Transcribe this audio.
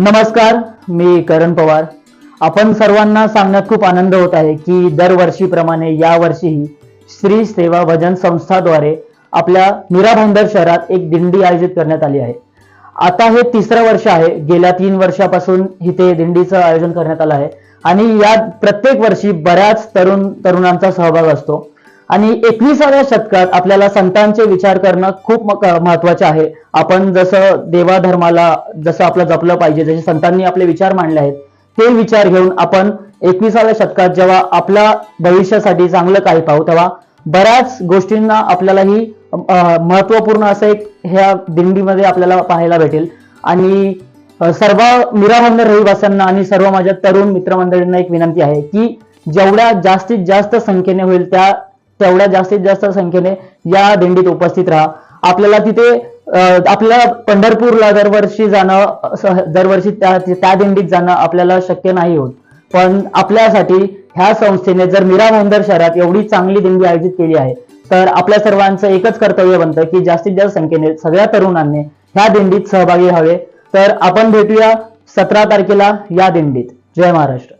नमस्कार मी करण पवार. आपण सर्वांना सांगण्यात खूप आनंद होत आहे की दरवर्षीप्रमाणे यावर्षीही श्री सेवा भजन संस्थाद्वारे आपल्या मीरा भांडर शहरात एक दिंडी आयोजित करण्यात आली आहे. आता हे तिसरं वर्ष आहे. गेल्या तीन वर्षापासून इथे दिंडीचं आयोजन करण्यात आलं आहे. आणि यात प्रत्येक वर्षी बऱ्याच तरुण तरुणांचा सहभाग असतो. आणि एकविसाव्या शतकात आपल्याला संतांचे विचार करणं खूप महत्त्वाचे आहे. आपण जसं देवाधर्माला जसं आपलं जपलं पाहिजे जसे संतांनी आपले विचार मांडले आहेत ते विचार घेऊन आपण एकविसाव्या शतकात जेव्हा आपल्या भविष्यासाठी चांगलं काही पाहू तेव्हा बऱ्याच गोष्टींना आपल्याला ही महत्त्वपूर्ण असं एक ह्या दिंडीमध्ये आपल्याला पाहायला भेटेल. आणि सर्व मीराबंदर रहिवाशांना आणि सर्व माझ्या तरुण मित्रमंडळींना एक विनंती आहे की जेवढ्या जास्तीत जास्त संख्येने होईल त्या तेवढ्या जास्तीत जास्त संख्येने या दिंडीत उपस्थित राहा. आपल्याला तिथे आपल्याला पंढरपूरला दरवर्षी जाणं दरवर्षी त्या त्या दिंडीत जाणं आपल्याला शक्य नाही होत. पण आपल्यासाठी ह्या संस्थेने जर मीरा भाईंदर शहरात एवढी चांगली दिंडी आयोजित केली आहे तर आपल्या सर्वांचं एकच कर्तव्य बनतं की जास्तीत जास्त संख्येने सगळ्या तरुणांनी ह्या दिंडीत सहभागी व्हावे. तर आपण भेटूया सतरा तारखेला या दिंडीत. जय महाराष्ट्र.